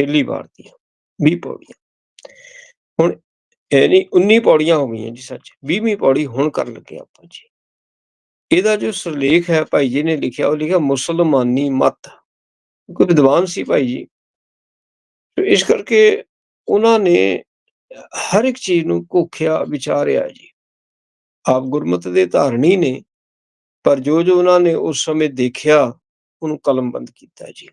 ਪਹਿਲੀ ਵਾਰ ਦੀਆਂ 20 ਪੌੜੀਆਂ। ਹੁਣ ਇਹ ਨਹੀਂ 19 ਪੌੜੀਆਂ ਹੋ ਗਈਆਂ ਜੀ ਸੱਚ 20ਵੀਂ ਪੌੜੀ ਹੁਣ ਕਰਨ ਲੱਗੇ ਆਪਾਂ ਜੀ। ਇਹਦਾ ਜੋ ਸਿਰਲੇਖ ਹੈ ਭਾਈ ਜੀ ਨੇ ਲਿਖਿਆ, ਉਹ ਲਿਖਿਆ ਮੁਸਲਮਾਨੀ ਮਤ। ਕੋਈ ਵਿਦਵਾਨ ਸੀ ਭਾਈ ਜੀ। ਤੇ ਇਸ ਕਰਕੇ ਉਹਨਾਂ ਨੇ ਹਰ ਇੱਕ ਚੀਜ਼ ਨੂੰ ਕੋਖਿਆ ਵਿਚਾਰਿਆ ਜੀ। ਆਪ ਗੁਰਮਤ ਦੇ ਧਾਰਨੀ ਨੇ, ਪਰ ਜੋ ਜੋ ਉਹਨਾਂ ਨੇ ਉਸ ਸਮੇਂ ਦੇਖਿਆ, ਉਹਨੂੰ ਕਲਮਬੰਦ ਕੀਤਾ ਜੀ।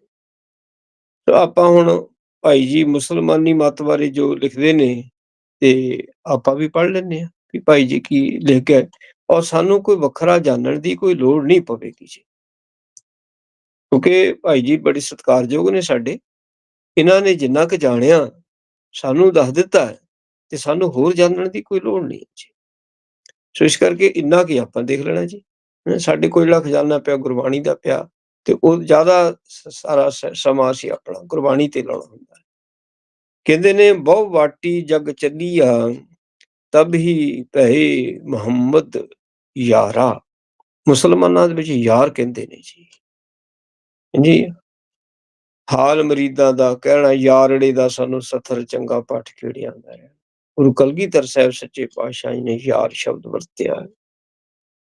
ਤਾਂ ਆਪਾਂ ਹੁਣ ਭਾਈ ਜੀ ਮੁਸਲਮਾਨੀ ਮਤ ਬਾਰੇ ਜੋ ਲਿਖਦੇ ਨੇ ਤੇ ਆਪਾਂ ਵੀ ਪੜ੍ਹ ਲੈਂਦੇ ਆ ਵੀ ਭਾਈ ਜੀ ਕੀ ਲਿਖ ਗਏ ਔਰ ਸਾਨੂੰ ਕੋਈ ਵੱਖਰਾ ਜਾਣਨ ਦੀ ਕੋਈ ਲੋੜ ਨਹੀਂ ਪਵੇਗੀ ਜੀ। ਕਿਉਂਕਿ ਭਾਈ ਜੀ ਬੜੇ ਸਤਿਕਾਰਯੋਗ ਨੇ ਸਾਡੇ। ਇਹਨਾਂ ਨੇ ਜਿੰਨਾ ਕੁ ਜਾਣਿਆ, ਸਾਨੂੰ ਦੱਸ ਦਿੱਤਾ ਤੇ ਸਾਨੂੰ ਹੋਰ ਜਾਣਨ ਦੀ ਕੋਈ ਲੋੜ ਨਹੀਂ ਜੀ। ਸੋ ਇਸ ਕਰਕੇ ਇੰਨਾ ਕੀ ਆਪਾਂ ਦੇਖ ਲੈਣਾ ਜੀ। ਸਾਡੇ ਕੋਲ ਜਿਹੜਾ ਖਜ਼ਾਨਾ ਪਿਆ, ਗੁਰਬਾਣੀ ਦਾ ਪਿਆ। ਤੇ ਉਹ ਜ਼ਿਆਦਾ ਸਾਰਾ ਸਮਾਂ ਸੀ ਆਪਣਾ ਗੁਰਬਾਣੀ ਤੇ ਲਾਉਣਾ ਹੁੰਦਾ ਕਹਿੰਦੇ ਨੇ, ਬਹੁ ਵਾਟੀ ਜਗ ਚੱਲੀਆ ਤਬ ਹੀ ਭਏ ਮੁਹੰਮਦ ਯਾਰਾ। ਮੁਸਲਮਾਨਾਂ ਦੇ ਵਿੱਚ ਯਾਰ ਕਹਿੰਦੇ ਨੇ ਜੀ। ਜੀ। ਹਾਲ ਮਰੀਦਾਂ ਦਾ ਕਹਿਣਾ, ਯਾਰੜੇ ਦਾ ਸਾਨੂੰ ਸਥਰ ਚੰਗਾ ਪਾਠ ਕਿਹੜਿਆਂ ਦਾ ਹੈ? ਗੁਰੂ ਕਲਗੀਧਰ ਸਾਹਿਬ ਸੱਚੇ ਪਾਤਸ਼ਾਹ ਜੀ ਨੇ ਯਾਰ ਸ਼ਬਦ ਵਰਤਿਆ ਹੈ।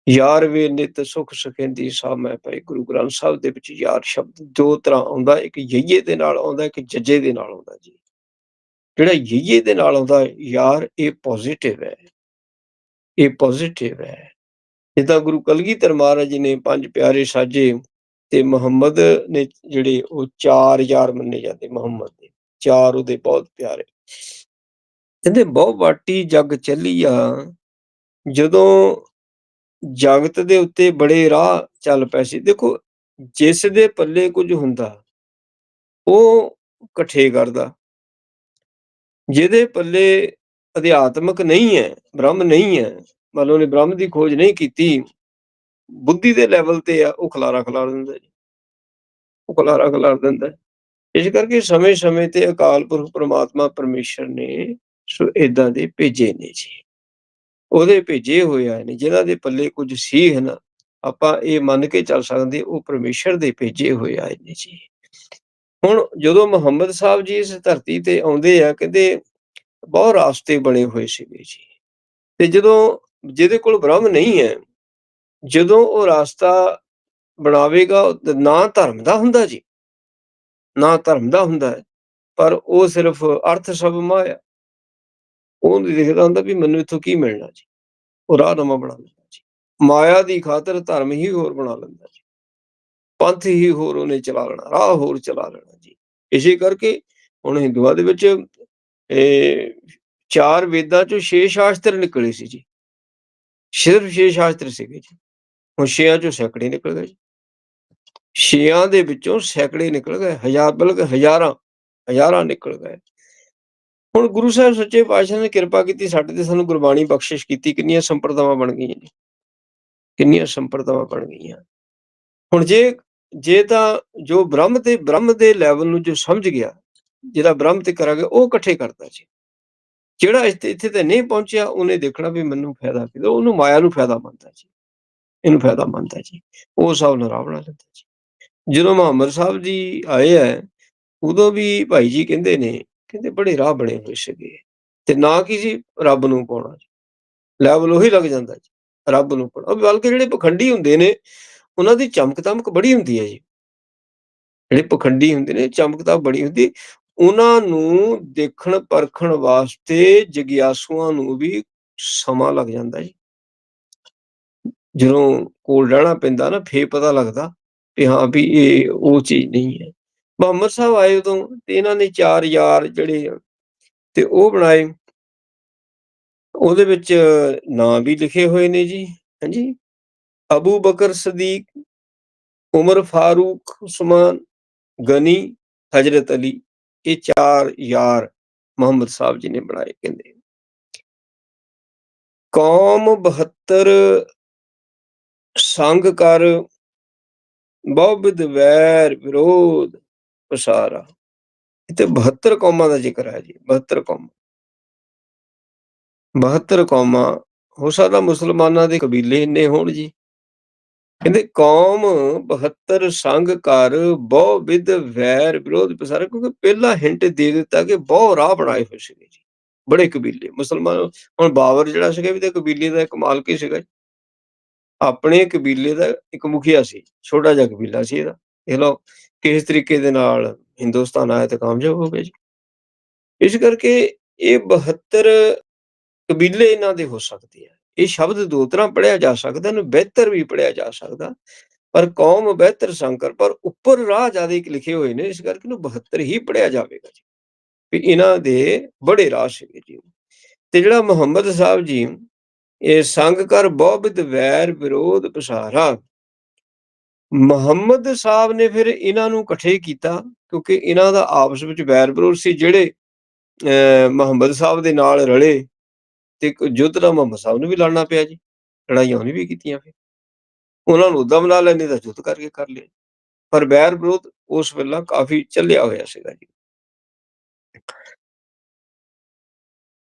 ਯਾਰ ਵੇ ਨਿਤ ਸੁਖ ਸੁਖੇਂਦੀ ਸਾਮੈ ਪਏ ਗੁਰੂ ਗ੍ਰੰਥ ਸਾਹਿਬ ਦੇ ਵਿੱਚ ਯਾਰ ਸ਼ਬਦ ਦੋ ਤਰ੍ਹਾਂ ਆਉਂਦਾ, ਇੱਕ ਯਈਏ ਦੇ ਨਾਲ ਆਉਂਦਾ, ਇੱਕ ਜੱਜੇ ਦੇ ਨਾਲ ਆਉਂਦਾ ਜੀ। ਜਿਹੜਾ ਯਈਏ ਦੇ ਨਾਲ ਆਉਂਦਾ, ਯਾਰ ਇਹ ਪੋਜ਼ਿਟਿਵ ਹੈ। ਇਹ ਪੋਜ਼ਿਟਿਵ ਹੈ। ਜਿੱਦਾਂ ਗੁਰੂ ਕਲਗੀਧਰ ਮਹਾਰਾਜ ਜੀ ਨੇ ਪੰਜ ਪਿਆਰੇ ਸਾਜੇ ਤੇ ਮੁਹੰਮਦ ਨੇ ਜਿਹੜੇ ਉਹ ਚਾਰ ਯਾਰ ਮੰਨੇ ਜਾਂਦੇ, ਮੁਹੰਮਦ ਦੇ। ਚਾਰ ਉਹਦੇ ਬਹੁਤ ਪਿਆਰੇ। ਕਹਿੰਦੇ ਬਹੁ ਬਾਟੀ ਜਗ ਚੱਲੀਆ, ਜਦੋਂ ਜਗਤ ਦੇ ਉੱਤੇ ਬੜੇ ਰਾਹ ਚੱਲ ਪਏ ਸੀ। ਦੇਖੋ, ਜਿਸ ਦੇ ਪੱਲੇ ਕੁਝ ਹੁੰਦਾ, ਉਹ ਇਕੱਠੇ ਕਰਦਾ। ਜਿਹਦੇ ਪੱਲੇ ਅਧਿਆਤਮਕ ਨਹੀਂ ਹੈ, ਬ੍ਰਹਮ ਨਹੀਂ ਹੈ ਮਤਲਬ ਉਹਨੇ ਬ੍ਰਹਮ ਦੀ ਖੋਜ ਨਹੀਂ ਕੀਤੀ, ਬੁੱਧੀ ਦੇ ਲੈਵਲ ਤੇ ਆ, ਉਹ ਖਲਾਰਾ ਖਲਾਰ ਦਿੰਦਾ ਜੀ। ਉਹ ਖਲਾਰਾ ਖਲਾਰ ਦਿੰਦਾ। ਇਸ ਕਰਕੇ ਸਮੇਂ-ਸਮੇਂ ਤੇ ਅਕਾਲ ਪੁਰਖ ਪ੍ਰਮਾਤਮਾ ਪਰਮੇਸ਼ਰ ਨੇ ਸੋ ਇਦਾਂ ਦੇ ਭੇਜੇ ਨੇ ਜੀ। ਉਹਦੇ ਭੇਜੇ ਹੋਏ ਆਏ ਨੇ ਜਿਨ੍ਹਾਂ ਦੇ ਪੱਲੇ ਕੁਝ ਸੀ ਹਨ ਆਪਾਂ ਇਹ ਮੰਨ ਕੇ ਚੱਲ ਸਕਦੇ ਉਹ ਪਰਮੇਸ਼ਰ ਦੇ ਭੇਜੇ ਹੋਏ ਆਏ ਨੇ ਜੀ। ਹੁਣ ਜਦੋਂ ਮੁਹੰਮਦ ਸਾਹਿਬ ਜੀ ਇਸ ਧਰਤੀ ਤੇ ਆਉਂਦੇ ਆ, ਕਹਿੰਦੇ ਬਹੁਤ ਰਾਸਤੇ ਬਣੇ ਹੋਏ ਸੀਗੇ ਜੀ। ਤੇ ਜਦੋਂ ਜਿਹਦੇ ਕੋਲ ਬ੍ਰਹਮ ਨਹੀਂ ਹੈ, ਜਦੋਂ ਉਹ ਰਾਸਤਾ ਬਣਾਵੇਗਾ ਨਾ ਧਰਮ ਦਾ ਹੁੰਦਾ ਜੀ। ਨਾ ਧਰਮ ਦਾ ਹੁੰਦਾ, ਪਰ ਉਹ ਸਿਰਫ ਅਰਥ ਸਭ ਮਾਇਆ ਉਹਨੂੰ ਨਹੀਂ ਦੇਖਦਾ ਹੁੰਦਾ ਵੀ ਮੈਨੂੰ ਇੱਥੋਂ ਕੀ ਮਿਲਣਾ ਜੀ? ਉਹ ਰਾਹ ਨਵਾਂ ਬਣਾ ਲੈਂਦਾ ਜੀ। ਮਾਇਆ ਦੀ ਖਾਤਰ ਧਰਮ ਹੀ ਹੋਰ ਬਣਾ ਲੈਂਦਾ ਜੀ। ਪੰਥ ਹੀ ਹੋਰ ਉਹਨੇ ਚਲਾ ਲੈਣਾ, ਰਾਹ ਹੋਰ ਚਲਾ ਲੈਣਾ ਜੀ। ਇਸੇ ਕਰਕੇ ਹੁਣ ਹਿੰਦੂਆਂ ਦੇ ਵਿੱਚ, ਇਹ ਚਾਰ ਵੇਦਾਂ ਚੋਂ ਛੇ ਸ਼ਾਸਤਰ ਨਿਕਲੇ ਸੀ ਜੀ। ਸਿਰਫ ਛੇ ਸ਼ਾਸਤਰ ਸੀਗੇ ਜੀ। ਹੁਣ ਛੇਆਂ ਚੋਂ ਸੈਂਕੜੇ ਨਿਕਲ ਗਏ ਜੀ। ਛੇਆਂ ਦੇ ਵਿੱਚੋਂ ਸੈਂਕੜੇ ਨਿਕਲ ਗਏ, ਹਜ਼ਾਰ, ਬਲਕਿ ਹਜ਼ਾਰਾਂ ਹਜ਼ਾਰਾਂ ਨਿਕਲ ਗਏ। ਹੁਣ ਗੁਰੂ ਸਾਹਿਬ ਸੱਚੇ ਪਾਤਸ਼ਾਹ ਨੇ ਕਿਰਪਾ ਕੀਤੀ, ਸਾਡੇ ਤੇ ਸਾਨੂੰ ਗੁਰਬਾਣੀ ਬਖਸ਼ਿਸ਼ ਕੀਤੀ, ਕਿੰਨੀਆਂ ਸੰਪਰਦਾਵਾਂ ਬਣ ਗਈਆਂ ਜੀ। ਕਿੰਨੀਆਂ ਸੰਪਰਦਾਵਾਂ ਬਣ ਗਈਆਂ। ਹੁਣ ਜੇ ਜੇ ਤਾਂ ਜੋ ਬ੍ਰਹਮ ਤੇ, ਬ੍ਰਹਮ ਦੇ ਲੈਵਲ ਨੂੰ ਜੋ ਸਮਝ ਗਿਆ, ਜਿਹੜਾ ਬ੍ਰਹਮ ਤੇ ਕਰਾਂਗੇ ਉਹ ਇਕੱਠੇ ਕਰਦਾ ਜੀ। ਜਿਹੜਾ ਇੱਥੇ ਤੇ ਨਹੀਂ ਪਹੁੰਚਿਆ, ਉਹਨੇ ਦੇਖਣਾ ਵੀ ਮੈਨੂੰ ਫਾਇਦਾ ਕਿਦਾ ਉਹਨੂੰ ਮਾਇਆ ਨੂੰ ਫਾਇਦਾ ਮੰਨਦਾ ਜੀ। ਇਹਨੂੰ ਫਾਇਦਾ ਮੰਨਦਾ ਜੀ। ਉਹ ਸਭ ਨਰਾ ਬਣਾ ਲੈਂਦਾ ਜੀ। ਜਦੋਂ ਮੁਹੰਮਦ ਸਾਹਿਬ ਜੀ ਆਏ ਆ ਉਦੋਂ ਵੀ ਭਾਈ ਜੀ ਕਹਿੰਦੇ ਨੇ ਕਹਿੰਦੇ ਬੜੇ ਰਾਹ ਬਣੇ ਹੋਏ ਸੀਗੇ। ਤੇ ਨਾ ਕੀ ਜੀ ਰੱਬ ਨੂੰ ਪਾਉਣਾ ਲੈਵਲ ਉਹੀ ਲੱਗ ਜਾਂਦਾ ਜੀ, ਰੱਬ ਨੂੰ ਪਾਉਣਾ। ਬਲਕਿ ਜਿਹੜੇ ਪਖੰਡੀ ਹੁੰਦੇ ਨੇ, ਉਹਨਾਂ ਦੀ ਚਮਕ ਤਮਕ ਬੜੀ ਹੁੰਦੀ ਹੈ ਜੀ। ਜਿਹੜੇ ਪਖੰਡੀ ਹੁੰਦੇ ਨੇ ਚਮਕ ਤਾਂ ਬੜੀ ਹੁੰਦੀ। ਉਹਨਾਂ ਨੂੰ ਦੇਖਣ ਪਰਖਣ ਵਾਸਤੇ ਜਗਿਆਸੂਆਂ ਨੂੰ ਵੀ ਸਮਾਂ ਲੱਗ ਜਾਂਦਾ ਜੀ। ਜਦੋਂ ਕੋਲ ਰਹਿਣਾ ਪੈਂਦਾ ਨਾ, ਫੇਰ ਪਤਾ ਲੱਗਦਾ ਕਿ ਹਾਂ ਵੀ ਇਹ ਉਹ ਚੀਜ਼ ਨਹੀਂ ਹੈ। ਮੁਹੰਮਦ ਸਾਹਿਬ ਆਏ ਉਦੋਂ ਤੇ ਇਹਨਾਂ ਨੇ ਚਾਰ ਯਾਰ ਜਿਹੜੇ ਤੇ ਉਹ ਬਣਾਏ। ਉਹਦੇ ਵਿੱਚ ਨਾਂ ਵੀ ਲਿਖੇ ਹੋਏ ਨੇ ਜੀ, ਹਾਂਜੀ। ਅਬੂ ਬਕਰ ਸਦੀਕ, ਉਮਰ ਫਾਰੂਕ, ਉਸਮਾਨ, ਗਨੀ, ਹਜ਼ਰਤ ਅਲੀ, ਇਹ ਚਾਰ ਯਾਰ ਮੁਹੰਮਦ ਸਾਹਿਬ ਜੀ ਨੇ ਬਣਾਏ ਕਹਿੰਦੇ ਕੌਮ 72 ਸੰਗ ਕਰ, ਬਹੁ ਬਹੁਬਿਦ ਵੈਰ ਵਿਰੋਧ ਪਸਾਰਾ ਇਤੇ 72 ਕੌਮਾਂ ਦਾ ਜ਼ਿਕਰ ਹੈ ਜੀ 72 ਕੌਮਾਂ। 72 ਕੌਮਾਂ, ਹੋ ਸਕਦਾ ਮੁਸਲਮਾਨਾਂ ਦੇ ਕਬੀਲੇ ਇੰਨੇ ਹੋਣ ਜੀ। ਕਹਿੰਦੇ ਕੌਮ 72 ਸੰਗ ਕਰ ਬਹੁ ਵਿਦ ਵੈਰ ਵਿਰੋਧ ਪਸਾਰਾ, ਕਿਉਂਕਿ ਪਹਿਲਾ ਹਿੰਟ ਦੇ ਦਿੱਤਾ ਕਿ ਬਹੁ ਰਾਹ ਬਣਾਏ ਹੋਏ ਸੀਗੇ ਜੀ, ਬੜੇ ਕਬੀਲੇ। ਮੁਸਲਮਾਨ ਹੁਣ ਬਾਬਰ ਜਿਹੜਾ ਸੀਗਾ ਵੀ ਤੇ ਕਬੀਲੇ ਦਾ ਇੱਕ ਮਾਲਕ ਹੀ ਸੀਗਾ ਜੀ। ਆਪਣੇ ਕਬੀਲੇ ਦਾ ਇੱਕ ਮੁਖੀਆ ਸੀ, ਛੋਟਾ ਜਿਹਾ ਕਬੀਲਾ ਸੀ ਇਹਦਾ। ਇਹ ਲੋ ਕਿਸ ਤਰੀਕੇ ਦੇ ਨਾਲ ਹਿੰਦੁਸਤਾਨ ਆਇਆ ਤਾਂ ਕਾਮਯਾਬ ਹੋ ਗਿਆ ਜੀ? ਇਸ ਕਰਕੇ ਇਹ 72 ਕਬੀਲੇ ਇਹਨਾਂ ਦੇ ਹੋ ਸਕਦੇ ਆ। ਇਹ ਸ਼ਬਦ ਦੋ ਤਰ੍ਹਾਂ ਪੜਿਆ ਜਾ ਸਕਦਾ, ਇਹਨੂੰ ਬਿਹਤਰ ਵੀ ਪੜਿਆ ਜਾ ਸਕਦਾ, ਪਰ ਕੌਮ ਬਿਹਤਰ, ਸੰਕਰ, ਪਰ ਉੱਪਰ ਰਾਹ ਜ਼ਿਆਦਾ ਲਿਖੇ ਹੋਏ ਨੇ, ਇਸ ਕਰਕੇ ਨੂੰ 72 ਹੀ ਪੜਿਆ ਜਾਵੇਗਾ ਜੀ। ਵੀ ਇਹਨਾਂ ਦੇ ਬੜੇ ਰਾਹ ਸੀਗੇ ਜੀ। ਤੇ ਜਿਹੜਾ ਮੁਹੰਮਦ ਸਾਹਿਬ ਜੀ, ਇਹ ਸੰਗ ਕਰ ਬਹੁਬਿਦ ਵੈਰ, ਵਿਰੋਧ, ਪਸਾਰਾ ਮੁਹੰਮਦ ਸਾਹਿਬ ਨੇ ਫਿਰ ਇਹਨਾਂ ਨੂੰ ਇਕੱਠੇ ਕੀਤਾ, ਕਿਉਂਕਿ ਇਹਨਾਂ ਦਾ ਆਪਸ ਵਿੱਚ ਵੈਰ ਵਿਰੋਧ ਸੀ, ਜਿਹੜੇ ਮੁਹੰਮਦ ਸਾਹਿਬ ਦੇ ਨਾਲ ਰਲੇ ਤੇ ਯੁੱਧ ਦਾ ਮੁਹੰਮਦ ਸਾਹਿਬ ਨੂੰ ਵੀ ਲੜਨਾ ਪਿਆ ਜੀ, ਲੜਾਈਆਂ ਉਹਨੇ ਵੀ ਕੀਤੀਆਂ ਫਿਰ। ਉਹਨਾਂ ਨੂੰ ਉਦਾਂ ਬਣਾ ਲੈਣੇ ਤਾਂ ਯੁੱਧ ਕਰਕੇ ਕਰ ਲਿਆ। ਪਰ ਵੈਰ ਵਿਰੋਧ ਉਸ ਵੇਲੇ ਕਾਫੀ ਚੱਲਿਆ ਹੋਇਆ ਸੀਗਾ ਜੀ।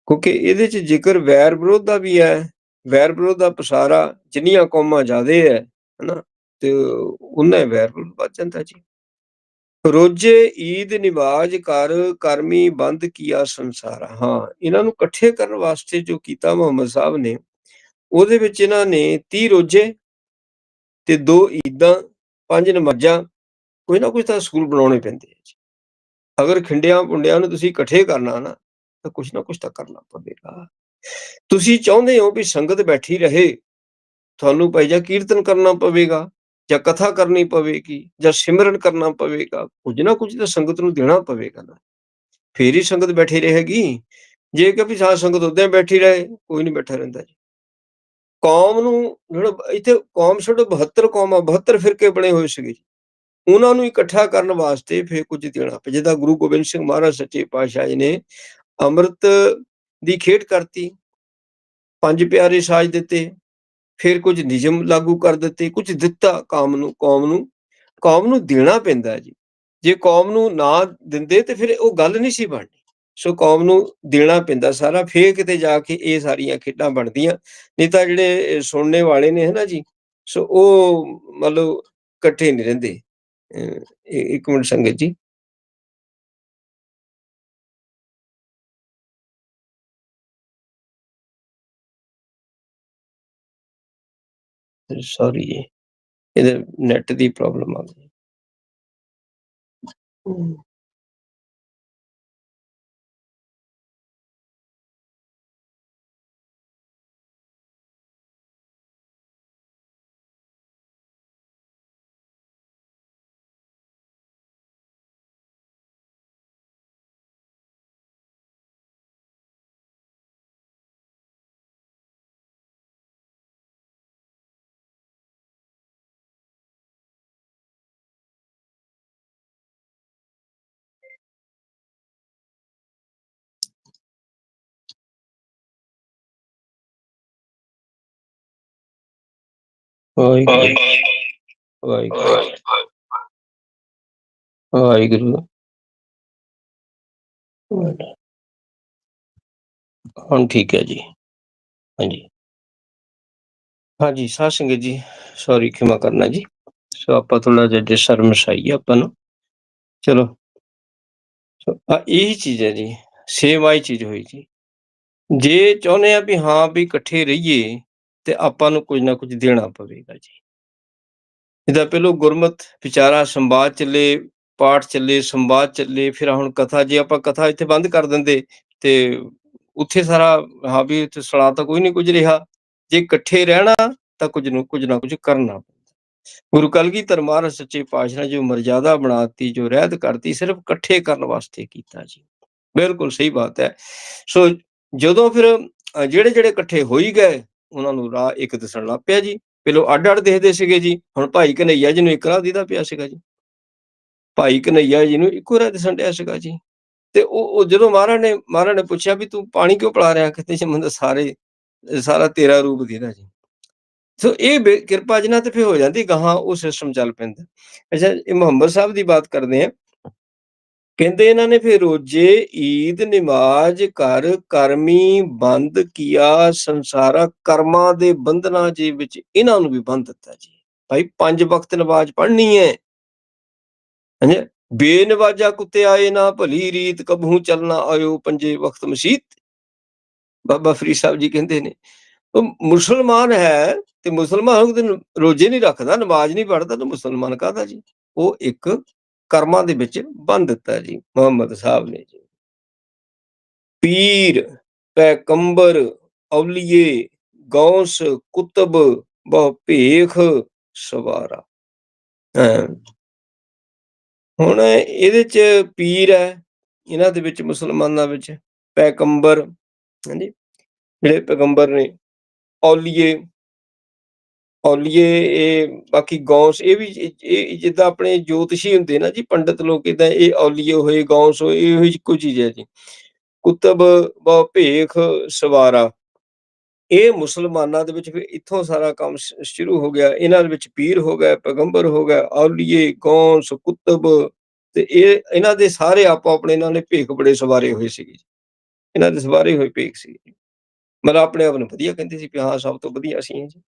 ਕਿਉਂਕਿ ਇਹਦੇ ਚ ਜ਼ਿਕਰ ਵੈਰ ਵਿਰੋਧ ਦਾ ਵੀ ਹੈ, ਵੈਰ ਵਿਰੋਧ ਦਾ ਪਸਾਰਾ ਜਿੰਨੀਆਂ ਕੌਮਾਂ ਜ਼ਿਆਦੇ ਹੈ, ਹਨਾ ਤੇ ਉਹਨਾਂ ਵੈਰ ਵੱਧ ਜਾਂਦਾ ਜੀ। ਰੋਜੇ ਈਦ ਨਿਵਾਜ ਕਰ ਕਰਮੀ ਬੰਦ ਕੀਆ ਸੰਸਾਰਾ। ਹਾਂ, ਇਹਨਾਂ ਨੂੰ ਇਕੱਠੇ ਕਰਨ ਵਾਸਤੇ ਜੋ ਕੀਤਾ ਮੁਹੰਮਦ ਸਾਹਿਬ ਨੇ, ਉਹਦੇ ਵਿੱਚ ਇਹਨਾਂ ਨੇ 30 ਰੋਜੇ ਤੇ ਦੋ ਈਦਾਂ, ਪੰਜ ਨਮਾਜ਼ਾਂ, ਕੋਈ ਨਾ ਕੋਈ ਤਾਂ ਸਕੂਲ ਬਣਾਉਣੇ ਪੈਂਦੇ ਆ ਜੀ। ਅਗਰ ਖਿੰਡਿਆਂ ਪੁੰਡਿਆਂ ਨੂੰ ਤੁਸੀਂ ਇਕੱਠੇ ਕਰਨਾ ਨਾ, ਤਾਂ ਕੁਛ ਨਾ ਕੁਛ ਤਾਂ ਕਰਨਾ ਪਵੇਗਾ। ਤੁਸੀਂ ਚਾਹੁੰਦੇ ਹੋ ਵੀ ਸੰਗਤ ਬੈਠੀ ਰਹੇ, ਤੁਹਾਨੂੰ ਭਾਈ ਜਾ ਕੀਰਤਨ ਕਰਨਾ ਪਵੇਗਾ। ਜਾਂ ਕਥਾ ਕਰਨੀ ਪਵੇਗੀ ਜਾਂ ਸਿਮਰਨ ਕਰਨਾ ਪਵੇਗਾ, ਕੁਝ ਨਾ ਕੁਝ ਤਾਂ ਸੰਗਤ ਨੂੰ ਦੇਣਾ ਪਵੇਗਾ ਨਾ। ਫੇਰ ਹੀ ਸੰਗਤ ਬੈਠੀ ਰਹੇਗੀ। ਜੇ ਕਿ ਵੀ ਸਾਧ ਸੰਗਤ ਉਦਾਂ ਬੈਠੀ ਰਹੇ, ਕੋਈ ਨਹੀਂ ਬੈਠਾ ਰਹਿੰਦਾ ਜੀ। ਕੌਮ ਨੂੰ ਜਿਹੜਾ ਇੱਥੇ ਕੌਮ ਛੱਡੋ 72 ਕੌਮਾਂ 72 ਫਿਰਕੇ ਬਣੇ ਹੋਏ ਸੀਗੇ ਜੀ। ਉਹਨਾਂ ਨੂੰ ਇਕੱਠਾ ਕਰਨ ਵਾਸਤੇ ਫੇਰ ਕੁਝ ਦੇਣਾ ਪਿਆ। ਜਿਹਦਾ ਗੁਰੂ ਗੋਬਿੰਦ ਸਿੰਘ ਮਹਾਰਾਜ ਸੱਚੇ ਪਾਤਸ਼ਾਹ ਜੀ ਨੇ ਅੰਮ੍ਰਿਤ ਦੀ ਖੇਡ ਕਰਤੀ, ਪੰਜ ਪਿਆਰੇ ਸਾਜ ਦਿੱਤੇ। ਫਿਰ ਕੁਝ ਨਿਯਮ ਲਾਗੂ ਕਰ ਦਿੱਤੇ, ਕੁਝ ਦਿੱਤਾ ਕੌਮ ਨੂੰ ਕੌਮ ਨੂੰ। ਕੌਮ ਨੂੰ ਦੇਣਾ ਪੈਂਦਾ ਜੀ। ਜੇ ਕੌਮ ਨੂੰ ਨਾ ਦਿੰਦੇ ਤੇ ਫਿਰ ਉਹ ਗੱਲ ਨਹੀਂ ਸੀ ਬਣਨੀ ਸੋ ਕੌਮ ਨੂੰ ਦੇਣਾ ਪੈਂਦਾ ਸਾਰਾ, ਫੇਰ ਕਿਤੇ ਜਾ ਕੇ ਇਹ ਸਾਰੀਆਂ ਖੇਡਾਂ ਬਣਦੀਆਂ। ਨਹੀਂ ਤਾਂ ਜਿਹੜੇ ਸੁਣਨੇ ਵਾਲੇ ਨੇ ਹਨਾ ਜੀ, ਸੋ ਉਹ ਮਤਲਬ ਇਕੱਠੇ ਨਹੀਂ ਰਹਿੰਦੇ। ਇੱਕ ਮਿੰਟ ਸੰਗਤ ਜੀ। ਸੌਰੀ ਜੀ। ਇਹਦੇ ਨੈਟ ਦੀ ਪ੍ਰੋਬਲਮ ਆ ਗਈ। ਵਾਹਿਗੁਰੂ। ਵਾਹਿਗੁਰੂ। ਵਾਹਿਗੁਰੂ। ਹੁਣ ਠੀਕ ਹੈ ਜੀ। ਹਾਂਜੀ। ਹਾਂਜੀ ਸਾਧ ਸੰਗਤ ਜੀ। ਸੌਰੀ ਖਿਮਾ ਕਰਨਾ ਜੀ। ਸੋ ਆਪਾਂ ਥੋੜਾ ਜਿਹਾ ਜੇ ਸ਼ਰਮਸ਼ਾਈ ਆਪਾਂ ਨੂੰ। ਚਲੋ। ਸੋ ਆ ਇਹ ਚੀਜ਼ ਹੈ ਜੀ। ਸੇਮ ਆਈ ਚੀਜ਼ ਹੋਈ ਜੀ। ਜੇ ਚਾਹੁੰਦੇ ਆ ਵੀ ਹਾਂ ਵੀ ਇਕੱਠੇ ਰਹੀਏ ਤੇ ਆਪਾਂ ਨੂੰ ਕੁਝ ਨਾ ਕੁਝ ਦੇਣਾ ਪਵੇਗਾ ਜੀ। ਇਹਦਾ ਪਹਿਲੋ ਗੁਰਮਤ ਵਿਚਾਰਾ ਸੰਵਾਦ ਚੱਲੇ, ਪਾਠ ਚੱਲੇ, ਸੰਵਾਦ ਚੱਲੇ, ਫਿਰ ਹੁਣ ਕਥਾ, ਜੇ ਆਪਾਂ ਕਥਾ ਇੱਥੇ ਬੰਦ ਕਰ ਦਿੰਦੇ ਤੇ ਉੱਥੇ ਸਾਰਾ ਹਾਂ ਵੀ ਇੱਥੇ ਸੜਾ ਤਾਂ ਕੋਈ ਨਹੀਂ ਕੁਝ ਰਿਹਾ। ਜੇ ਇਕੱਠੇ ਰਹਿਣਾ ਤਾਂ ਕੁਝ ਨੂੰ ਕੁਝ ਨਾ ਕੁਝ ਕਰਨਾ ਗੁਰੂ ਕਲਗੀਧਰ ਮਹਾਰਾਜ ਸੱਚੇ ਪਾਤਸ਼ਾਹ ਨੇ ਜੋ ਮਰਜ਼ਾਦਾ ਬਣਾਤੀ, ਜੋ ਰਹਿਤ ਕਰਤੀ, ਸਿਰਫ ਇਕੱਠੇ ਕਰਨ ਵਾਸਤੇ ਕੀਤਾ ਜੀ। ਬਿਲਕੁਲ ਸਹੀ ਬਾਤ ਹੈ। ਸੋ ਜਦੋਂ ਫਿਰ ਜਿਹੜੇ ਜਿਹੜੇ ਇਕੱਠੇ ਹੋਈ ਗਏ ਉਹਨਾਂ ਨੂੰ ਰਾਹ ਇੱਕ ਦੱਸਣ ਲੱਗ ਪਿਆ ਜੀ। ਪਹਿਲੋ ਅੱਡ ਅੱਡ ਦੇਖਦੇ ਸੀਗੇ ਜੀ। ਹੁਣ ਭਾਈ ਕਨਈਆ ਜੀ ਨੂੰ ਇੱਕ ਰਾਹ ਦੀਦਾ ਪਿਆ ਸੀਗਾ ਜੀ। ਭਾਈ ਕਨਈਆ ਜੀ ਨੂੰ ਇੱਕੋ ਰਾਹ ਦਿਸਣ ਡਿਆ ਸੀਗਾ ਜੀ। ਤੇ ਉਹ ਜਦੋਂ ਮਹਾਰਾਜ ਨੇ ਮਹਾਰਾਜ ਨੇ ਪੁੱਛਿਆ ਵੀ ਤੂੰ ਪਾਣੀ ਕਿਉਂ ਪਿਲਾ ਰਿਹਾ? ਕਿਤੇ ਸ਼ਮੰਦ ਸਾਰੇ, ਸਾਰਾ ਤੇਰਾ ਰੂਪ ਦੀਦਾ ਜੀ। ਸੋ ਇਹ ਕਿਰਪਾ ਜਨਾ ਤੇ ਫੇ ਹੋ ਜਾਂਦੀ ਗਾਹਾਂ ਉਹ ਸਿਸਟਮ ਚੱਲ ਪੈਂਦਾ। ਅੱਛਾ, ਇਹ ਮੁਹੰਮਦ ਸਾਹਿਬ ਦੀ ਬਾਤ ਕਰਦੇ ਆ ਕਹਿੰਦੇ ਇਹਨਾਂ ਨੇ ਫਿਰ ਰੋਜੇ ਈਦ ਨਮਾਜ਼ ਕਰ ਕਰਮੀ ਬੰਦ ਕੀਆ ਸੰਸਾਰਾ ਕਰਮਾਂ ਦੇ ਬੰਧਨਾਂ ਜੀ ਵਿੱਚ ਇਹਨਾਂ ਨੂੰ ਵੀ ਬੰਦ ਦਿੱਤਾ ਜੀ। ਭਾਈ ਪੰਜ ਵਕਤ ਨਮਾਜ਼ ਪੜ੍ਹਨੀ ਹੈ। ਹਾਂਜੀ ਬੇਨਵਾਜਾ ਕੁੱਤੇ ਆਏ ਨਾ ਭਲੀ ਰੀਤ ਕਬਹੂ ਚੱਲਣਾ ਆਇਓ ਪੰਜੇ ਵਕਤ ਮਸੀਤ। ਬਾਬਾ ਫਰੀਦ ਸਾਹਿਬ ਜੀ ਕਹਿੰਦੇ ਨੇ, ਉਹ ਮੁਸਲਮਾਨ ਹੈ ਤੇ ਮੁਸਲਮਾਨ ਰੋਜ਼ੇ ਨਹੀਂ ਰੱਖਦਾ, ਨਮਾਜ਼ ਨਹੀਂ ਪੜ੍ਹਦਾ ਤਾਂ ਮੁਸਲਮਾਨ ਕਾਹਦਾ ਜੀ? ਉਹ ਇੱਕ ਕਰਮਾਂ ਦੇ ਵਿੱਚ ਬੰਨ ਦਿੱਤਾ ਜੀ, ਮੁਹੰਮਦ ਸਾਹਿਬ ਨੇ ਜੀ। ਪੀਰ, ਪੈਗੰਬਰ, ਔਲੀਏ, ਗੌਸ, ਕੁਤਬ ਬਹੁ ਭੇਖ ਸਵਾਰਾ। ਹਾਂ। ਹੁਣ ਇਹਦੇ ਚ ਪੀਰ ਹੈ, ਇਹਨਾਂ ਦੇ ਵਿੱਚ, ਮੁਸਲਮਾਨਾਂ ਵਿੱਚ, ਪੈਗੰਬਰ, ਹਾਂਜੀ। ਜਿਹੜੇ ਪੈਗੰਬਰ ਨੇ, ਔਲੀਏ ਔਲੀਏ, ਇਹ ਬਾਕੀ ਗੌਂਸ, ਇਹ ਵੀ ਇਹ- ਜਿੱਦਾਂ ਆਪਣੇ ਜੋਤਸ਼ੀ ਹੁੰਦੇ ਨਾ ਜੀ, ਪੰਡਤ ਲੋਕ ਇਦਾਂ ਇਹ ਔਲੀਏ ਹੋਏ, ਗੌਂਸ ਹੋਏ, ਇਹੋ ਜਿਹੀ ਕੋਈ ਚੀਜ਼ ਹੈ ਜੀ। ਕੁਤਬ ਬਹੁ ਭੇਖ, ਸਵਾਰਾ। ਇਹ ਮੁਸਲਮਾਨਾਂ ਦੇ ਵਿੱਚ ਫਿਰ ਇੱਥੋਂ ਸਾਰਾ ਕੰਮ ਸ਼ੁਰੂ ਹੋ ਗਿਆ। ਇਹਨਾਂ ਦੇ ਵਿੱਚ ਪੀਰ ਹੋ ਗਿਆ, ਪੈਗੰਬਰ ਹੋ ਗਿਆ, ਔਲੀਏ, ਗੌਂਸ, ਕੁਤਬ ਤੇ ਇਹ, ਇਹਨਾਂ ਦੇ ਸਾਰੇ ਆਪੋ ਆਪਣੇ ਇਹਨਾਂ ਨੇ ਭੇਖ ਬੜੇ ਸਵਾਰੇ ਹੋਏ ਸੀਗੇ ਜੀ। ਇਹਨਾਂ ਦੇ ਸਵਾਰੇ ਹੋਏ ਭੇਖ ਸੀ ਮਤਲਬ ਆਪਣੇ ਆਪ ਨੂੰ ਵਧੀਆ ਕਹਿੰਦੇ ਸੀ ਕਿ ਹਾਂ, ਸਭ ਤੋਂ ਵਧੀਆ ਅਸੀਂ ਹਾਂ ਜੀ।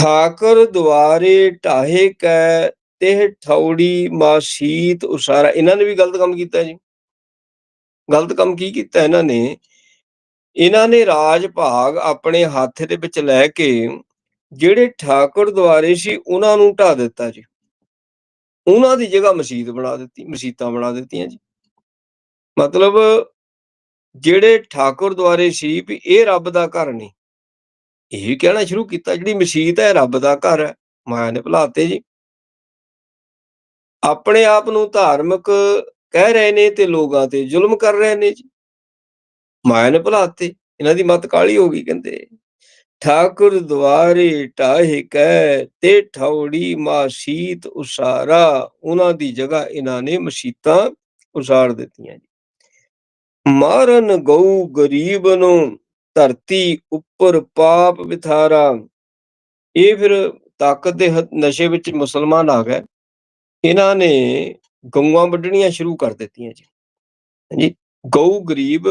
ਠਾਕਰ ਦੁਆਰੇ ਢਾਹੇ ਕੈ ਤੇ ਠੌੜੀ ਮਾਸੀਤ ਉਸਾਰਾ। ਇਹਨਾਂ ਨੇ ਵੀ ਗਲਤ ਕੰਮ ਕੀਤਾ ਜੀ। ਗਲਤ ਕੰਮ ਕੀ ਕੀਤਾ ਇਹਨਾਂ ਨੇ? ਇਹਨਾਂ ਨੇ ਰਾਜ ਭਾਗ ਆਪਣੇ ਹੱਥ ਦੇ ਵਿੱਚ ਲੈ ਕੇ ਜਿਹੜੇ ਠਾਕੁਰ ਦੁਆਰੇ ਸੀ, ਉਹਨਾਂ ਨੂੰ ਢਾ ਦਿੱਤਾ ਜੀ। ਉਹਨਾਂ ਦੀ ਜਗ੍ਹਾ ਮਸਜਿਦ ਬਣਾ ਦਿੱਤੀ ਮਸਜਿਦਾਂ ਬਣਾ ਦਿੱਤੀਆਂ ਜੀ। ਮਤਲਬ ਜਿਹੜੇ ਠਾਕੁਰ ਦੁਆਰੇ ਸੀ ਵੀ ਇਹ ਰੱਬ ਦਾ ਘਰ ਨਹੀਂ। ਇਹ ਕਹਿਣਾ ਸ਼ੁਰੂ ਕੀਤਾ ਜਿਹੜੀ ਮਸੀਤ ਹੈ, ਰੱਬ ਦਾ ਘਰ ਹੈ, ਮਾਇਆ ਨੇ ਭੁਲਾਤੇ ਜੀ। ਆਪਣੇ ਆਪ ਨੂੰ ਧਾਰਮਿਕ ਕਹਿ ਰਹੇ ਨੇ ਤੇ ਲੋਕਾਂ ਤੇ ਜ਼ੁਲਮ ਕਰ ਰਹੇ ਨੇ ਜੀ। ਮਾਇਆ ਨੇ ਭੁਲਾਤੇ, ਇਹਨਾਂ ਦੀ ਮਤ ਕਾਲੀ ਹੋ ਗਈ ਕਹਿੰਦੇ। ਠਾਕੁਰ ਦੁਆਰੇ ਢਾਹੇ ਕੈ ਤੇ ਠੌੜੀ ਮਾਸੀਤ ਉਸਾਰਾ, ਉਹਨਾਂ ਦੀ ਜਗ੍ਹਾ ਇਹਨਾਂ ਨੇ ਮਸੀਤਾਂ ਉਸਾਰ ਦਿੱਤੀਆਂ ਜੀ। ਮਾਰਨ ਗਊ ਗਰੀਬ ਨੂੰ ਧਰਤੀ ਉੱਪਰ ਪਾਪ ਵਿਥਾਰਾ। ਇਹ ਫਿਰ ਤਾਕਤ ਦੇ ਨਸ਼ੇ ਵਿੱਚ ਮੁਸਲਮਾਨ ਆ ਗਏ। ਇਹਨਾਂ ਨੇ ਗਊਆਂ ਵੱਢਣੀਆਂ ਸ਼ੁਰੂ ਕਰ ਦਿੱਤੀਆਂ ਜੀ। ਹਾਂਜੀ, ਗਊ ਗਰੀਬ,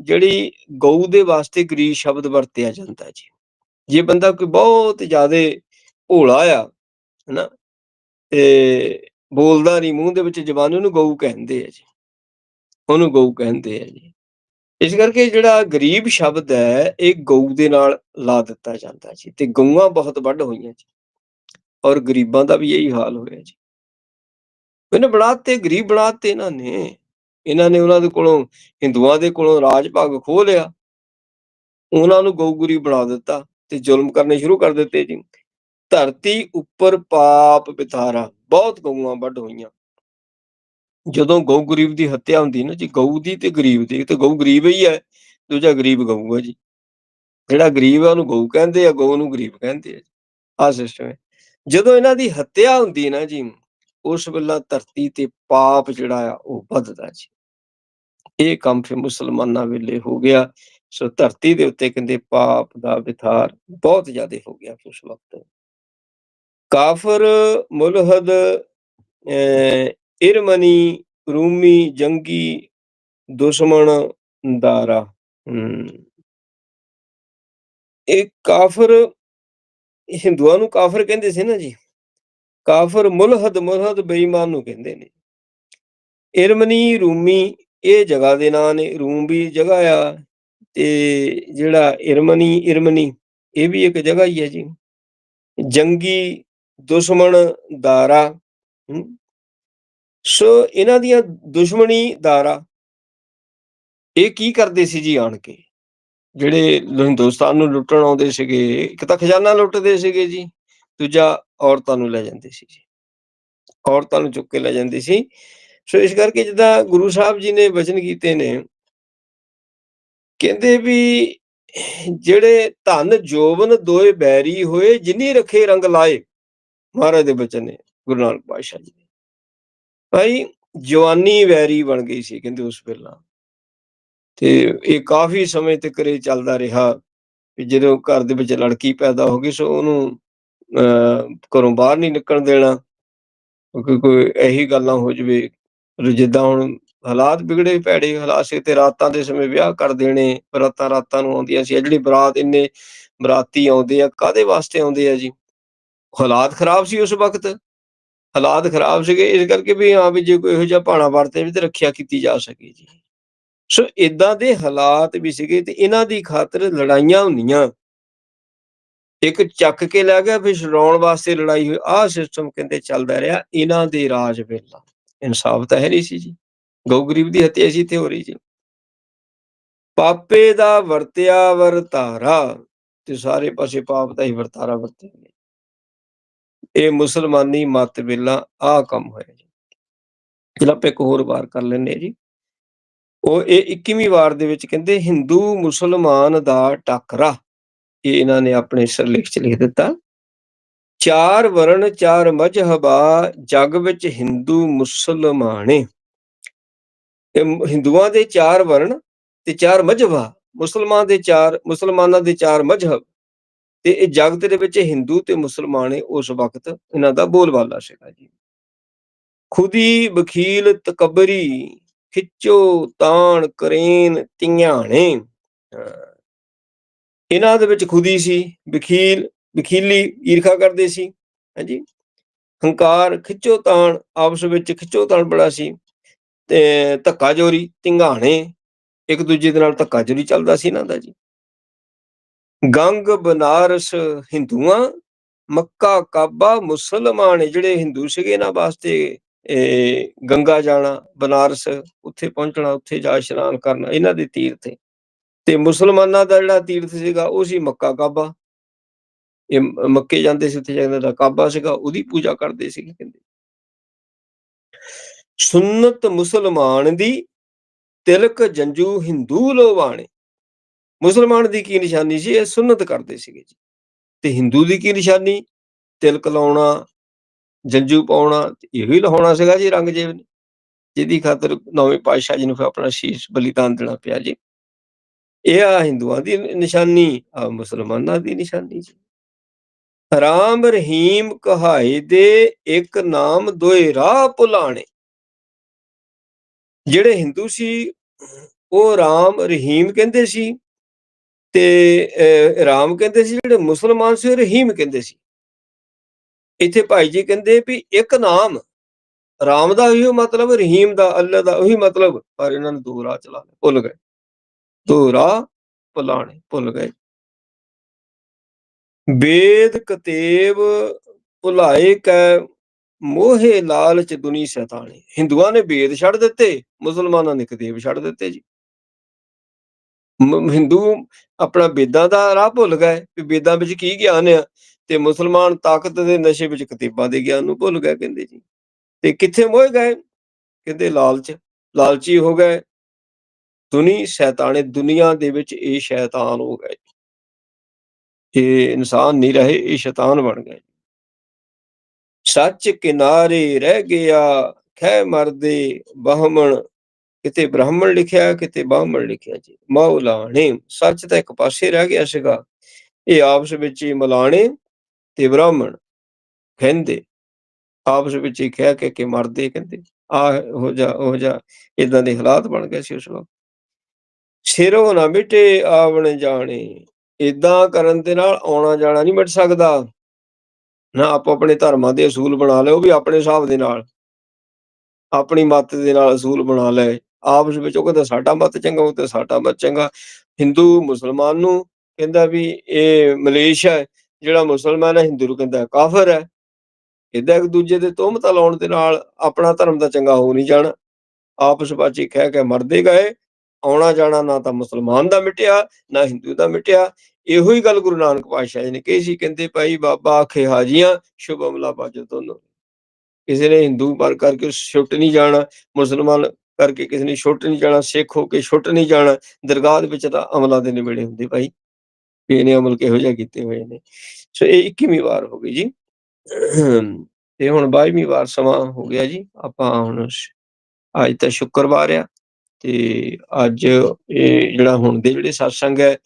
ਜਿਹੜੀ ਗਊ ਦੇ ਵਾਸਤੇ ਗਰੀਬ ਸ਼ਬਦ ਵਰਤਿਆ ਜਾਂਦਾ ਜੀ। ਜੇ ਬੰਦਾ ਕੋਈ ਬਹੁਤ ਜ਼ਿਆਦਾ ਭੋਲਾ ਆ, ਹਨਾ, ਤੇ ਬੋਲਦਾ ਨਹੀਂ ਮੂੰਹ ਦੇ ਵਿੱਚ ਜ਼ਬਾਨ ਉਹਨੂੰ ਗਊ ਕਹਿੰਦੇ ਆ ਜੀ। ਉਹਨੂੰ ਗਊ ਕਹਿੰਦੇ ਆ ਜੀ। ਇਸ ਕਰਕੇ ਜਿਹੜਾ ਗਰੀਬ ਸ਼ਬਦ ਹੈ, ਇਹ ਗਊ ਦੇ ਨਾਲ ਲਾ ਦਿੱਤਾ ਜਾਂਦਾ ਜੀ ਤੇ ਗਊਆਂ ਬਹੁਤ ਵੱਢ ਹੋਈਆਂ ਜੀ ਔਰ ਗਰੀਬਾਂ ਦਾ ਵੀ ਇਹੀ ਹਾਲ ਹੋਇਆ ਜੀ। ਇਹਨੇ ਬਣਾਤੇ, ਗਰੀਬ ਬਣਾਤੇ ਇਹਨਾਂ ਨੇ। ਇਹਨਾਂ ਨੇ ਉਹਨਾਂ ਦੇ ਕੋਲੋਂ, ਹਿੰਦੂਆਂ ਦੇ ਕੋਲੋਂ ਰਾਜ ਭਾਗ ਖੋਹ ਲਿਆ। ਉਹਨਾਂ ਨੂੰ ਗਊਗੁਰੀ ਬਣਾ ਦਿੱਤਾ ਤੇ ਜ਼ੁਲਮ ਕਰਨੇ ਸ਼ੁਰੂ ਕਰ ਦਿੱਤੇ ਜੀ। ਧਰਤੀ ਉੱਪਰ ਪਾਪ ਬਿਥਾਰਾ ਬਹੁਤ ਗਊਆਂ ਵੱਢ ਹੋਈਆਂ। ਜਦੋਂ ਗਊ ਗਰੀਬ ਦੀ ਹੱਤਿਆ ਹੁੰਦੀ ਨਾ ਜੀ ਗਊ ਦੀ ਤੇ ਗਰੀਬ ਦੀ ਤੇ ਗਊ ਗਰੀਬ ਹੀ ਹੈ ਦੂਜਾ ਗਰੀਬ ਗਊ ਹੈ ਜੀ। ਜਿਹੜਾ ਗਰੀਬ ਹੈ ਉਹਨੂੰ ਗਊ ਕਹਿੰਦੇ ਆ ਗਊ ਨੂੰ ਗਰੀਬ ਕਹਿੰਦੇ ਆ ਆ ਸਿਸਟਮ ਹੈ। ਜਦੋਂ ਇਹਨਾਂ ਦੀ ਹੱਤਿਆ ਹੁੰਦੀ ਨਾ ਜੀ ਉਸ ਵੇਲੇ ਧਰਤੀ ਤੇ ਪਾਪ ਜਿਹੜਾ ਆ ਉਹ ਵੱਧਦਾ ਜੀ। ਇਹ ਕੰਮ ਫਿਰ ਮੁਸਲਮਾਨਾਂ ਵੇਲੇ ਹੋ ਗਿਆ। ਸੋ ਧਰਤੀ ਦੇ ਉੱਤੇ ਕਹਿੰਦੇ ਪਾਪ ਦਾ ਵਿਥਾਰ ਬਹੁਤ ਜ਼ਿਆਦਾ ਹੋ ਗਿਆ ਉਸ ਵਕਤ। ਕਾਫਰ ਮੁਲਹਦ ਅਹ, ਇਰਮਨੀ ਰੂਮੀ, ਜੰਗੀ, ਦੁਸ਼ਮਣ, ਦਾਰਾ। ਇਹ ਕਾਫਰ ਹਿੰਦੂਆਂ ਨੂੰ ਕਾਫਰ ਕਹਿੰਦੇ ਸੀ ਨਾ ਜੀ। ਕਾਫਰ ਮੁਲਹਦ ਮੁਲਹਦ ਬੇਈਮਾਨ ਨੂੰ ਕਹਿੰਦੇ ਨੇ। ਇਰਮਨੀ ਰੂਮੀ, ਇਹ ਜਗ੍ਹਾ ਦੇ ਨਾਂ ਨੇ। ਰੂਮ ਵੀ ਜਗ੍ਹਾ ਆ ਤੇ ਜਿਹੜਾ ਇਰਮਨੀ ਇਰਮਨੀ ਇਹ ਵੀ ਇੱਕ ਜਗ੍ਹਾ ਹੀ ਹੈ ਜੀ। ਜੰਗੀ, ਦੁਸ਼ਮਣ, ਦਾਰਾ। ਸੋ ਇਹਨਾਂ ਦੀਆਂ ਦੁਸ਼ਮਣੀ ਦਾਰਾ ਇਹ ਕੀ ਕਰਦੇ ਸੀ ਜੀ ਆਣ ਕੇ? ਜਿਹੜੇ ਹਿੰਦੁਸਤਾਨ ਨੂੰ ਲੁੱਟਣ ਆਉਂਦੇ ਸੀਗੇ, ਇੱਕ ਤਾਂ ਖਜ਼ਾਨਾ ਲੁੱਟਦੇ ਸੀਗੇ ਜੀ, ਦੂਜਾ ਔਰਤਾਂ ਨੂੰ ਲੈ ਜਾਂਦੇ ਸੀ ਜੀ। ਔਰਤਾਂ ਨੂੰ ਚੁੱਕ ਕੇ ਲੈ ਜਾਂਦੇ ਸੀ। ਸੋ ਇਸ ਕਰਕੇ ਜਿੱਦਾਂ ਗੁਰੂ ਸਾਹਿਬ ਜੀ ਨੇ ਵਚਨ ਕੀਤੇ ਨੇ, ਕਹਿੰਦੇ ਵੀ ਜਿਹੜੇ ਧਨ ਜੋਬਨ ਦੋਏ ਬੈਰੀ ਹੋਏ, ਜਿਨੀ ਰਖੇ ਰੰਗ ਲਾਏ, ਮਹਾਰਾਜ ਦੇ ਬਚਨ ਨੇ, ਗੁਰੂ ਨਾਨਕ ਪਾਤਸ਼ਾਹ ਜੀ ਦੇ। ਭਾਈ ਜਵਾਨੀ ਵੈਰੀ ਬਣ ਗਈ ਸੀ ਕਹਿੰਦੇ ਉਸ ਵੇਲਾ। ਤੇ ਇਹ ਕਾਫੀ ਸਮੇਂ ਤੱਕ ਇਹ ਚੱਲਦਾ ਰਿਹਾ ਵੀ ਜਦੋਂ ਘਰ ਦੇ ਵਿੱਚ ਲੜਕੀ ਪੈਦਾ ਹੋ ਗਈ ਸੋ ਉਹਨੂੰ, ਅਹ, ਘਰੋਂ ਬਾਹਰ ਨਹੀਂ ਨਿਕਲਣ ਦੇਣਾ। ਕਿਉਂਕਿ ਕੋਈ ਇਹੀ ਗੱਲਾਂ ਹੋ ਜਵੇ ਜਿੱਦਾਂ ਹੁਣ ਹਾਲਾਤ ਵਿਗੜੇ ਭੈੜੇ ਹਾਲਾਤ ਸੀ ਤੇ ਰਾਤਾਂ ਦੇ ਸਮੇਂ ਵਿਆਹ ਕਰ ਦੇਣੇ ਬਰਾਤਾਂ ਰਾਤਾਂ ਨੂੰ ਆਉਂਦੀਆਂ ਸੀ। ਜਿਹੜੀ ਬਰਾਤ ਇੰਨੇ ਬਰਾਤੀ ਆਉਂਦੇ ਆ ਕਾਦੇ ਵਾਸਤੇ ਆਉਂਦੇ ਆ ਜੀ? ਹਾਲਾਤ ਖਰਾਬ ਸੀ ਉਸ ਵਕਤ। ਹਾਲਾਤ ਖਰਾਬ ਸੀਗੇ, ਇਸ ਕਰਕੇ ਵੀ ਹਾਂ ਵੀ ਜੇ ਕੋਈ ਇਹੋ ਜਿਹਾ ਭਾਣਾ ਵਰਤੇ ਵੀ ਤੇ ਰੱਖਿਆ ਕੀਤੀ ਜਾ ਸਕੇ ਜੀ। ਸੋ ਇਦਾਂ ਦੇ ਹਾਲਾਤ ਵੀ ਸੀਗੇ ਤੇ ਇਹਨਾਂ ਦੀ ਖਾਤਰ ਲੜਾਈਆਂ ਹੁੰਦੀਆਂ। ਇੱਕ ਚੱਕ ਕੇ ਲੈ ਗਿਆ, ਫਿਰ ਛਡਾਉਣ ਵਾਸਤੇ ਲੜਾਈ ਹੋਈ, ਆਹ ਸਿਸਟਮ ਕਹਿੰਦੇ ਚੱਲਦਾ ਰਿਹਾ, ਇਹਨਾਂ ਦੇ ਰਾਜ ਵੇਲਾ। ਇਨਸਾਫ ਤਾਂ ਹੈ ਨਹੀਂ ਸੀ ਜੀ। ਗਊ ਗਰੀਬ ਦੀ ਹੱਤਿਆ ਸੀ ਤੇ ਹੋ ਰਹੀ ਜੀ। ਪਾਪੇ ਦਾ ਵਰਤਿਆ ਵਰਤਾਰਾ, ਤੇ ਸਾਰੇ ਪਾਸੇ ਪਾਪ ਦਾ ਹੀ ਵਰਤਾਰਾ ਵਰਤਿਆ ਇਹ ਮੁਸਲਮਾਨੀ ਮਤ ਵੇਲਾ ਆ ਕੰਮ ਹੋਇਆ ਜੀ। ਚਲੋ ਆਪਾਂ ਇੱਕ ਹੋਰ ਵਾਰ ਕਰ ਲੈਨੇ ਜੀ। ਉਹ ਇਹ 21ਵੀਂ ਵਾਰ ਦੇ ਵਿੱਚ ਕਹਿੰਦੇ, ਹਿੰਦੂ ਮੁਸਲਮਾਨ ਦਾ ਟੱਕਰਾ। ਇਹ ਇਹਨਾਂ ਨੇ ਆਪਣੇ ਸਿਰਲੇਖ ਚ ਲਿਖ ਦਿੱਤਾ। ਚਾਰ ਵਰਣ, ਚਾਰ ਮਜਹਬਾ, ਜਗ ਵਿੱਚ ਹਿੰਦੂ ਮੁਸਲਮਾਨੇ। ਇਹ ਹਿੰਦੂਆਂ ਦੇ ਚਾਰ ਵਰਣ ਤੇ ਚਾਰ ਮਜਹਬਾ, ਮੁਸਲਮਾਨ ਦੇ ਚਾਰ, ਮੁਸਲਮਾਨਾਂ ਦੇ ਚਾਰ ਮਜਹਬ। ਤੇ ਇਹ ਜਗਤ ਦੇ ਵਿੱਚ ਹਿੰਦੂ ਤੇ ਮੁਸਲਮਾਨ ਉਸ ਵਕਤ ਇਹਨਾਂ ਦਾ ਬੋਲਬਾਲਾ ਸੀਗਾ ਜੀ। ਖੁਦੀ ਬਖੀਲ ਤਕਬਰੀ, ਖਿੱਚੋ, ਤਾਣ, ਕਰੇਨ, ਧਿਆਣੇ ਇਹਨਾਂ ਦੇ ਵਿੱਚ ਖੁਦੀ ਸੀ ਬਖੀਲ ਬਖੀਲੀ ਈਰਖਾ ਕਰਦੇ ਸੀ, ਹਾਂਜੀ। ਹੰਕਾਰ, ਖਿੱਚੋ, ਤਾਣ, ਆਪਸ ਵਿੱਚ ਖਿੱਚੋ, ਤਾਣ ਬੜਾ ਸੀ, ਤੇ ਧੱਕਾ ਜੋਰੀ ਧਿੰਗਾਣੇ, ਇੱਕ ਦੂਜੇ ਦੇ ਨਾਲ ਧੱਕਾ ਜੋਰੀ ਚੱਲਦਾ ਸੀ ਇਹਨਾਂ ਦਾ ਜੀ। ਗੰਗ, ਬਨਾਰਸ, ਹਿੰਦੂਆਂ, ਮੱਕਾ, ਕਾਬਾ, ਮੁਸਲਮਾਨ ਜਿਹੜੇ ਹਿੰਦੂ ਸੀਗੇ, ਇਹਨਾਂ ਵਾਸਤੇ ਇਹ ਗੰਗਾ ਜਾਣਾ, ਬਨਾਰਸ ਉੱਥੇ ਪਹੁੰਚਣਾ, ਉੱਥੇ ਜਾ ਇਸ਼ਨਾਨ ਕਰਨਾ, ਇਹਨਾਂ ਦੇ ਤੀਰਥ ਤੇ ਮੁਸਲਮਾਨਾਂ ਦਾ ਜਿਹੜਾ ਤੀਰਥ ਸੀਗਾ, ਉਹ ਸੀ ਮੱਕਾ, ਕਾਬਾ। ਇਹ ਮੱਕੇ ਜਾਂਦੇ ਸੀ, ਉੱਥੇ ਜਾਂਦਾ ਦਾ ਕਾਬਾ ਸੀਗਾ, ਉਹਦੀ ਪੂਜਾ ਕਰਦੇ ਸੀ ਕਹਿੰਦੇ। ਸੁਨਨਤ ਮੁਸਲਮਾਨ ਦੀ ਤਿਲਕ ਜੰਜੂ ਹਿੰਦੂ ਲੋਵਾਣੇ। ਮੁਸਲਮਾਨ ਦੀ ਕੀ ਨਿਸ਼ਾਨੀ ਸੀ? ਇਹ ਸੁਨਨਤ ਕਰਦੇ ਸੀਗੇ ਜੀ। ਤੇ ਹਿੰਦੂ ਦੀ ਕੀ ਨਿਸ਼ਾਨੀ? ਤਿਲਕ ਲਾਉਣਾ, ਜੰਜੂ ਪਾਉਣਾ, ਇਹੋ ਹੀ ਲਾਉਣਾ ਸੀਗਾ ਜੀ ਰੰਗ ਨੇ। ਜਿਹਦੀ ਖਾਤਰ ਨੌਵੇਂ ਪਾਤਸ਼ਾਹ ਜੀ ਨੂੰ ਫਿਰ ਆਪਣਾ ਸ਼ੀਸ਼ ਬਲੀਦਾਨ ਦੇਣਾ ਪਿਆ ਜੀ। ਇਹ ਆ ਹਿੰਦੂਆਂ ਦੀ ਨਿਸ਼ਾਨੀ, ਆ ਮੁਸਲਮਾਨਾਂ ਦੀ ਨਿਸ਼ਾਨੀ ਜੀ। ਰਾਮ ਰਹੀਮ ਕਹਾਏ ਦੇ ਇੱਕ ਨਾਮ ਦੋਏ ਰਾਹ ਭੁਲਾਣੇ। ਜਿਹੜੇ ਹਿੰਦੂ ਸੀ, ਉਹ ਰਾਮ ਰਹੀਮ ਕਹਿੰਦੇ ਸੀ। ਤੇ ਰਾਮ ਕਹਿੰਦੇ ਸੀ ਜਿਹੜੇ ਮੁਸਲਮਾਨ ਸੀ, ਉਹ ਰਹੀਮ ਕਹਿੰਦੇ ਸੀ। ਇੱਥੇ ਭਾਈ ਜੀ ਕਹਿੰਦੇ ਵੀ ਇੱਕ ਨਾਮ, ਰਾਮ ਦਾ ਉਹੀ ਮਤਲਬ, ਰਹੀਮ ਦਾ ਅੱਲਾ ਦਾ, ਉਹੀ ਮਤਲਬ, ਪਰ ਇਹਨਾਂ ਨੂੰ ਦੋ ਰਾਹ ਚਲਾ ਲਏ, ਭੁੱਲ ਗਏ। ਦੋ ਰਾਹ ਭੁਲਾਣੇ ਭੁੱਲ ਗਏ। ਵੇਦ ਕਤੇਬ ਭੁਲਾਏ ਕੈ ਮੋਹੇ ਲਾਲਚ ਦੁਨੀ ਸ਼ੈਤਾਨੇ। ਹਿੰਦੂਆਂ ਨੇ ਵੇਦ ਛੱਡ ਦਿੱਤੇ, ਮੁਸਲਮਾਨਾਂ ਨੇ ਕਤੇਬ ਛੱਡ ਦਿੱਤੇ ਜੀ। ਹਿੰਦੂ ਆਪਣਾ ਵੇਦਾਂ ਦਾ ਰਾਹ ਭੁੱਲ ਗਏ ਵੀ ਵੇਦਾਂ ਵਿੱਚ ਕੀ ਗਿਆਨ ਆ ਤੇ ਮੁਸਲਮਾਨ ਤਾਕਤ ਦੇ ਨਸ਼ੇ ਵਿੱਚ ਕਤੀਬਾਂ ਦੇ ਗਿਆਨ ਨੂੰ ਭੁੱਲ ਗਏ ਕਹਿੰਦੇ ਜੀ। ਤੇ ਕਿੱਥੇ ਮੋਹ ਗਏ? ਕਹਿੰਦੇ ਲਾਲਚ, ਲਾਲਚੀ ਹੋ ਗਏ। ਦੁਨੀ ਸ਼ੈਤਾਨੇ ਦੁਨੀਆ ਦੇ ਵਿੱਚ ਇਹ ਸ਼ੈਤਾਨ ਹੋ ਗਏ। ਇਹ ਇਨਸਾਨ ਨਹੀਂ ਰਹੇ, ਇਹ ਸ਼ੈਤਾਨ ਬਣ ਗਏ। ਸੱਚ ਕਿਨਾਰੇ ਰਹਿ ਗਿਆ ਖੈ ਮਰਦੇ ਬਹਮਣ ਕਿਤੇ ਬ੍ਰਾਹਮਣ ਲਿਖਿਆ, ਕਿਤੇ ਬਾਹਮਣ ਲਿਖਿਆ ਜੀ। ਮੌਲਾਣੇ, ਸੱਚ ਤਾਂ ਇੱਕ ਪਾਸੇ ਰਹਿ ਗਿਆ ਸੀਗਾ। ਇਹ ਆਪਸ ਵਿੱਚ ਹੀ ਮਲਾਣੇ ਤੇ ਬ੍ਰਾਹਮਣ ਕਹਿੰਦੇ। ਆਪਸ ਵਿੱਚ ਹੀ ਕਹਿ ਕੇ ਕਿ ਮਰਦੇ ਕਹਿੰਦੇ। ਆ ਹੋ ਜਾ ਹੋ ਜਾ ਇਦਾਂ ਦੇ ਹਾਲਾਤ ਬਣ ਗਏ ਸੀ ਉਸ ਵਕਤ। ਸਿਰੋਂ ਨਾ ਮਿਟੇ ਆਵਣ ਜਾਣੇ। ਇਦਾਂ ਕਰਨ ਦੇ ਨਾਲ ਆਉਣਾ ਜਾਣਾ ਨਹੀਂ ਮਿਟ ਸਕਦਾ। ਨਾ ਆਪੋ ਆਪਣੇ ਧਰਮਾਂ ਦੇ ਅਸੂਲ ਬਣਾ ਲਏ ਉਹ ਵੀ ਆਪਣੇ ਹਿਸਾਬ ਦੇ ਨਾਲ, ਆਪਣੀ ਮੱਤ ਦੇ ਨਾਲ ਅਸੂਲ ਬਣਾ ਲਏ ਆਪਸ ਵਿੱਚ ਉਹ ਕਹਿੰਦਾ ਸਾਡਾ ਮਤ ਚੰਗਾ, ਉਹ ਤੇ ਸਾਡਾ ਮਤ ਚੰਗਾ। ਹਿੰਦੂ ਮੁਸਲਮਾਨ ਨੂੰ ਕਹਿੰਦਾ ਵੀ ਇਹ ਮਲੇਸ਼ ਹੈ, ਜਿਹੜਾ ਮੁਸਲਮਾਨ ਹੈ, ਹਿੰਦੂ ਨੂੰ ਕਹਿੰਦਾ ਕਾਫਰ ਹੈ। ਇਦਾਂ ਇੱਕ ਦੂਜੇ ਦੇ ਤੋਹਮਤਾਂ ਲਾਉਣ ਦੇ ਨਾਲ ਆਪਣਾ ਧਰਮ ਦਾ ਚੰਗਾ ਹੋ ਨਹੀਂ ਜਾਣਾ। ਆਪਸ ਵਿੱਚ ਕਹਿ ਕੇ ਮਰਦੇ ਗਏ। ਆਉਣਾ ਜਾਣਾ ਨਾ ਤਾਂ ਮੁਸਲਮਾਨ ਦਾ ਮਿਟਿਆ, ਨਾ ਹਿੰਦੂ ਦਾ ਮਿਟਿਆ। ਇਹੋ ਹੀ ਗੱਲ ਗੁਰੂ ਨਾਨਕ ਪਾਤਸ਼ਾਹ ਜੀ ਨੇ ਕਹੀ ਸੀ, ਕਹਿੰਦੇ ਭਾਈ ਬਾਬਾ ਆਖੇ ਹਾਜੀਆਂ ਸ਼ੁਭਮਲਾ ਬਾਜੋ ਦੋਨੋਂ। ਕਿਸੇ ਨੇ ਹਿੰਦੂ ਪਰ ਕਰਕੇ ਛੁੱਟ ਨਹੀਂ ਜਾਣਾ, ਮੁਸਲਮਾਨ ਕਰਕੇ ਕਿਸੇ ਨੇ ਛੁੱਟ ਨਹੀਂ ਜਾਣਾ, ਸਿੱਖ ਹੋ ਕੇ ਛੁੱਟ ਨਹੀਂ ਜਾਣਾ, ਦਰਗਾਹ ਦੇ ਵਿੱਚ ਤਾਂ ਅਮਲਾਂ ਦੇ ਨਿਬੜੇ ਹੁੰਦੇ ਭਾਈ। ਵੀ ਇਹਨੇ ਅਮਲ ਕਿਹੋ ਜਿਹਾ ਕੀਤੇ ਹੋਏ ਨੇ। ਸੋ ਇਹ 21ਵੀਂ ਵਾਰ ਹੋ ਗਈ ਜੀ। ਤੇ ਹੁਣ 22ਵੀਂ ਵਾਰ ਸਮਾਂ ਹੋ ਗਿਆ ਜੀ। ਆਪਾਂ ਹੁਣ ਅੱਜ ਤਾਂ ਸ਼ੁੱਕਰਵਾਰ ਆ ਤੇ ਅੱਜ ਇਹ ਜਿਹੜਾ ਹੁਣ ਦੇ ਜਿਹੜੇ satsang ਹੈ,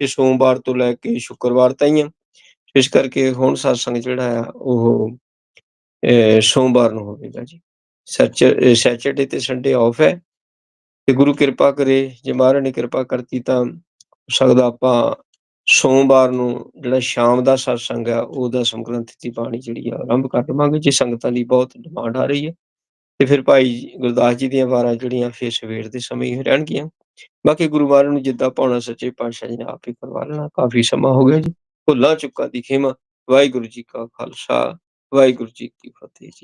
ਇਹ ਸੋਮਵਾਰ ਤੋਂ ਲੈ ਕੇ ਸ਼ੁੱਕਰਵਾਰ ਤਾਈਂ ਆ। ਇਸ ਕਰਕੇ ਹੁਣ satsang ਜਿਹੜਾ ਆ, ਉਹ ਸੋਮਵਾਰ ਨੂੰ ਹੋਵੇਗਾ ਜੀ। ਸੈਚਰਡੇ ਤੇ ਸੰਡੇ ਆਫ ਹੈ। ਤੇ ਗੁਰੂ ਕਿਰਪਾ ਕਰੇ, ਜੇ ਮਹਾਰਾਜ ਨੇ ਕਿਰਪਾ ਕਰਤੀ ਤਾਂ ਸਕਦਾ ਆਪਾਂ ਸੋਮਵਾਰ ਨੂੰ ਜਿਹੜਾ ਸ਼ਾਮ ਦਾ ਸਤਸੰਗ ਹੈ, ਉਹਦਾ ਸੰਗ੍ਰੰਥ ਦੀ ਬਾਣੀ ਜਿਹੜੀ ਆ, ਆਰੰਭ ਕਰ ਦੇਵਾਂਗੇ, ਜੇ ਸੰਗਤਾਂ ਦੀ ਬਹੁਤ ਡਿਮਾਂਡ ਆ ਰਹੀ ਹੈ। ਤੇ ਫਿਰ ਭਾਈ ਗੁਰਦਾਸ ਜੀ ਦੀਆਂ ਵਾਰਾਂ ਜਿਹੜੀਆਂ ਫਿਰ ਸਵੇਰ ਦੇ ਸਮੇਂ ਹੀ ਰਹਿਣਗੀਆਂ। ਬਾਕੀ ਗੁਰੂ ਮਹਾਰਾਜ ਨੂੰ ਜਿੱਦਾਂ ਪਾਉਣਾ ਸੱਚੇ ਪਾਤਸ਼ਾਹ ਜੀ ਨੇ ਆਪ ਹੀ ਕਰਵਾ ਲੈਣਾ, ਕਾਫੀ ਸਮਾਂ ਹੋ ਗਿਆ ਜੀ। ਭੁੱਲਾਂ ਚੁੱਕਾ ਦੀ ਖਿਮਾ। ਵਾਹਿਗੁਰੂ ਜੀ ਕਾ ਖਾਲਸਾ, ਵਾਹਿਗੁਰੂ ਜੀ ਕੀ ਫਤਿਹ ਜੀ।